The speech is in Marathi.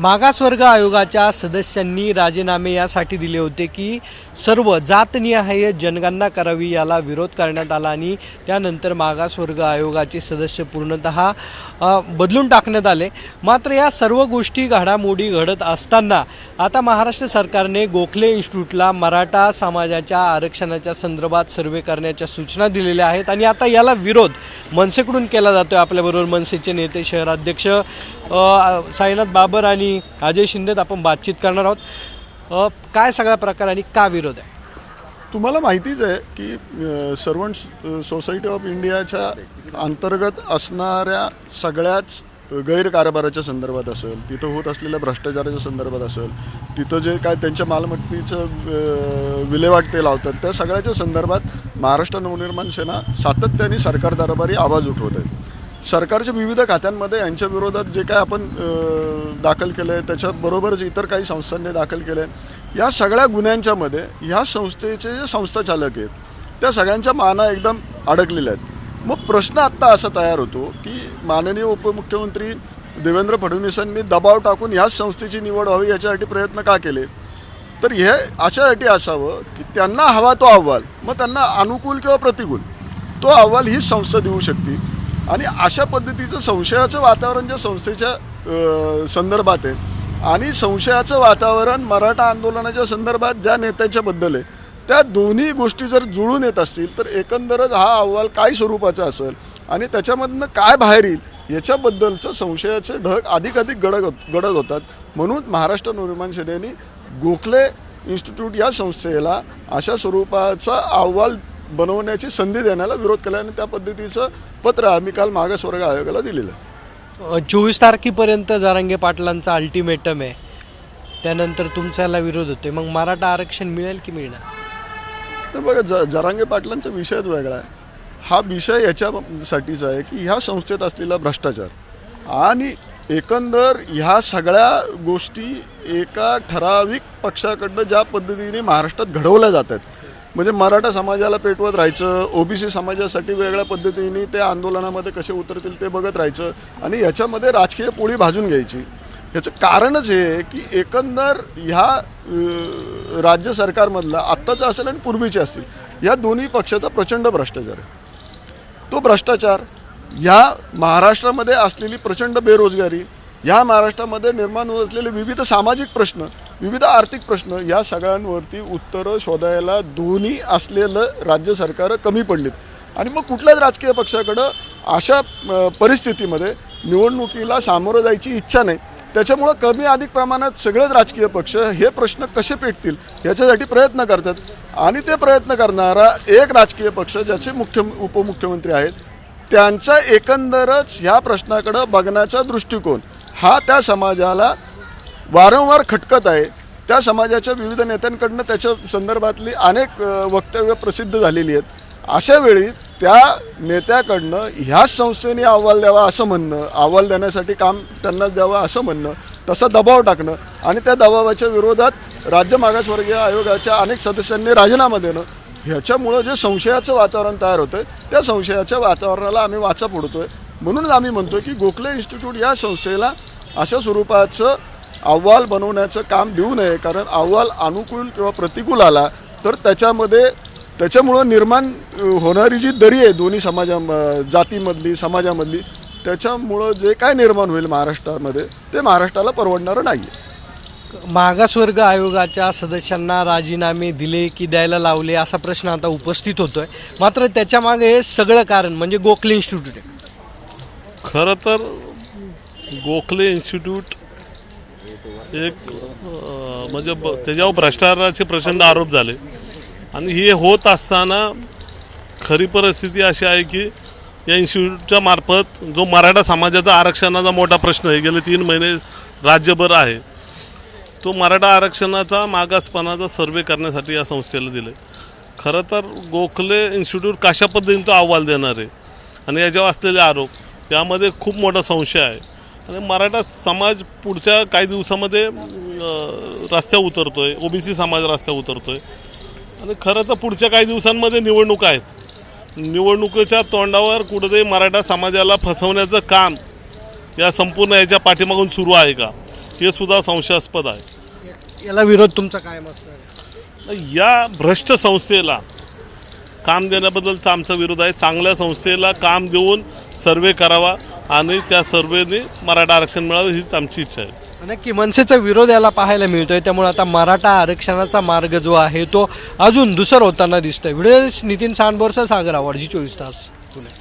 मागासवर्ग आयोगाच्या सदस्यांनी राजीनामे यासाठी दिले होते की सर्व जातनिहाय जनगणना करावी याला विरोध करण्यात आला आणि त्यानंतर मागासवर्ग आयोगाचे सदस्य पूर्णतः बदलून टाकण्यात आले. मात्र या सर्व गोष्टी घडामोडी घडत असताना आता महाराष्ट्र सरकारने गोखले इन्स्टिट्यूटला मराठा समाजाच्या आरक्षणाच्या संदर्भात सर्वे करण्याच्या सूचना दिलेल्या आहेत आणि आता याला विरोध मनसेकडून केला जातो आहे आपल्याबरोबर मनसेचे नेते शहराध्यक्ष साईनाथ बाबर आणि अजय शिंदेत आपण बातचीत करणार आहोत. काय सगळा प्रकार आणि का विरोध आहे? तुम्हाला माहितीच आहे की सर्वंट सोसायटी ऑफ इंडियाच्या अंतर्गत असणाऱ्या सगळ्याच गैरकारभाराच्या संदर्भात असेल तिथं होत असलेल्या भ्रष्टाचाराच्या संदर्भात असेल तिथं जे काय त्यांच्या मालमत्तेचं विल्हेवाट ते लावतात त्या सगळ्याच्या संदर्भात महाराष्ट्र नवनिर्माण सेना सातत्याने सरकार दरबारी आवाज उठवत आहे. सरकारच्या विविध खात्यांमध्ये यांच्या विरोधात जे काय आपण दाखल केलं आहे त्याच्याबरोबरच इतर काही संस्थांनी दाखल केलं आहे या सगळ्या गुन्ह्यांच्यामध्ये ह्या संस्थेचे जे संस्थाचालक आहेत त्या सगळ्यांच्या माना एकदम अडकलेल्या आहेत. मग प्रश्न आत्ता असा तयार होतो की माननीय उपमुख्यमंत्री देवेंद्र फडणवीसांनी दबाव टाकून ह्याच संस्थेची निवड व्हावी याच्यासाठी प्रयत्न का केले? तर हे अशासाठी असावं की त्यांना हवा तो अहवाल मग त्यांना अनुकूल किंवा प्रतिकूल तो अहवाल हीच संस्था देऊ शकते. आणि अशा पद्धतीचं संशयाचं वातावरण ज्या संस्थेच्या संदर्भात आहे. आणि संशयाचं वातावरण मराठा आंदोलनाच्या संदर्भात ज्या नेत्याच्याबद्दल आहे त्या दोन्ही गोष्टी जर जुळून येत असतील तर एकंदरच हा अहवाल काय स्वरूपाचा असेल आणि त्याच्यामधनं काय बाहेर येईल याच्याबद्दलचं संशयाचे ढग अधिकाधिक गडद होत गडद होतात. म्हणून महाराष्ट्र निर्माण सेनेने गोखले इन्स्टिट्यूट या संस्थेला अशा स्वरूपाचा अहवाल बनवण्याची संधी देण्याला विरोध केला आणि त्या पद्धतीचं पत्र आम्ही काल मागासवर्ग आयोगाला दिलेलं. चोवीस तारखेपर्यंत जारांगे पाटलांचा अल्टिमेटम आहे. त्यानंतर तुमचा याला विरोध होतोय. मग मराठा आरक्षण मिळेल की मिळणार? तर बघा ज जरांगे पाटलांचा विषयच वेगळा आहे. हा विषय याच्यासाठीचा आहे की ह्या संस्थेत असलेला भ्रष्टाचार आणि एकंदर ह्या सगळ्या गोष्टी एका ठराविक पक्षाकडनं ज्या पद्धतीने महाराष्ट्रात घडवल्या जातात म्हणजे मराठा समाजाला पेटवत राहायचं ओबीसी समाजासाठी वेगळ्या पद्धतीने ते आंदोलनामध्ये कसे उतरतील ते बघत राहायचं आणि याच्यामध्ये राजकीय पोळी भाजून घ्यायची. याचं कारणच हे की एकंदर ह्या राज्य सरकारमधला आत्ताचं असेल आणि पूर्वीचे असतील या दोन्ही पक्षाचा प्रचंड भ्रष्टाचार आहे. तो भ्रष्टाचार ह्या महाराष्ट्रामध्ये असलेली प्रचंड बेरोजगारी ह्या महाराष्ट्रामध्ये निर्माण होत असलेले विविध सामाजिक प्रश्न विविध आर्थिक प्रश्न या सगळ्यांवरती उत्तरं शोधायला दोन्ही असलेलं राज्य सरकार कमी पडलीत. आणि मग कुठल्याच राजकीय पक्षाकडं अशा परिस्थितीमध्ये निवडणुकीला सामोरं जायची इच्छा नाही. त्याच्यामुळं कमी अधिक प्रमाणात सगळेच राजकीय पक्ष हे प्रश्न कसे पेटतील याच्यासाठी प्रयत्न करतात. आणि ते प्रयत्न करणारा एक राजकीय पक्ष ज्याचे मुख्य उपमुख्यमंत्री आहेत त्यांचा एकंदरच ह्या प्रश्नाकडं बघण्याचा दृष्टिकोन हा त्या समाजाला वारंवार खटकत आहे. त्या समाजाच्या विविध नेत्यांकडनं त्याच्या संदर्भातली अनेक वक्तव्य प्रसिद्ध झालेली आहेत. अशा वेळी त्या नेत्याकडनं ह्याच संस्थेने अहवाल द्यावा असं म्हणणं अहवाल देण्यासाठी काम त्यांनाच द्यावं असं म्हणणं तसा दबाव टाकणं आणि त्या दबावाच्या विरोधात राज्य मागासवर्गीय आयोगाच्या अनेक सदस्यांनी राजीनामा देणं ह्याच्यामुळं जे संशयाचं वातावरण तयार होतं आहे त्या संशयाच्या वातावरणाला आम्ही वाचा फोडतोय. म्हणूनच आम्ही म्हणतो की गोखले इन्स्टिट्यूट या संस्थेला अशा स्वरूपाचं अहवाल बनवण्याचं काम देऊ नये कारण अहवाल अनुकूल किंवा प्रतिकूल आला तर त्याच्यामध्ये त्याच्यामुळं निर्माण होणारी जी दरी आहे दोन्ही समाजा जातीमधली समाजामधली त्याच्यामुळं जे काय निर्माण होईल महाराष्ट्रामध्ये ते महाराष्ट्राला परवडणारं नाही आहे मागासवर्ग आयोगाच्या सदस्यांना राजीनामे दिले की द्यायला लावले असा प्रश्न आता उपस्थित होतोय. मात्र त्याच्यामागे हे सगळं कारण म्हणजे गोखले इन्स्टिट्यूट आहे. खरं तर गोखले इन्स्टिट्यूट एक म्हणजे ब- त्याच्यावर भ्रष्टाचाराचे प्रचंड आरोप झाले. आणि हे होत असताना खरी परिस्थिती अशी आहे की या इन्स्टिट्यूटच्या मार्फत जो मराठा समाजाचा आरक्षणाचा मोठा प्रश्न आहे गेले तीन महिने राज्यभर आहे तो मराठा आरक्षणाचा मागासपणाचा सर्वे करण्यासाठी या संस्थेला दिले खरं तर गोखले इन्स्टिट्यूट कशा पद्धतीने तो अहवाल देणार आहे? आणि याच्यावर असलेले आरोप यामध्ये खूप मोठा संशय आहे. आणि मराठा समाज पुढच्या काही दिवसामध्ये रस्त्यावर उतरतोय. ओबीसी समाज रस्त्यावर उतरतोय. आणि खरं तर पुढच्या काही दिवसांमध्ये निवडणुका आहेत. निवडणुकीच्या तोंडावर कुठंतरी मराठा समाजाला फसवण्याचं काम या संपूर्ण याच्या पाठीमागून सुरू आहे का? हे सुद्धा संशयास्पद आहे. याला विरोध तुमचा कायम असणार या भ्रष्ट संस्थेला काम देण्याबद्दलचा आमचा विरोध आहे. चांगल्या संस्थेला काम देऊन सर्वे करावा. आणि त्या सर्वेने मराठा आरक्षण मिळावं हीच आमची इच्छा आहे. नक्की मनसेचा विरोध याला पाहायला मिळतोय. त्यामुळे आता मराठा आरक्षणाचा मार्ग जो आहे तो अजून दुसर होताना दिसतोय. व्हिडिओ नितीन सांडबोरचा सागर आवाडजी चोवीस तास पुणे.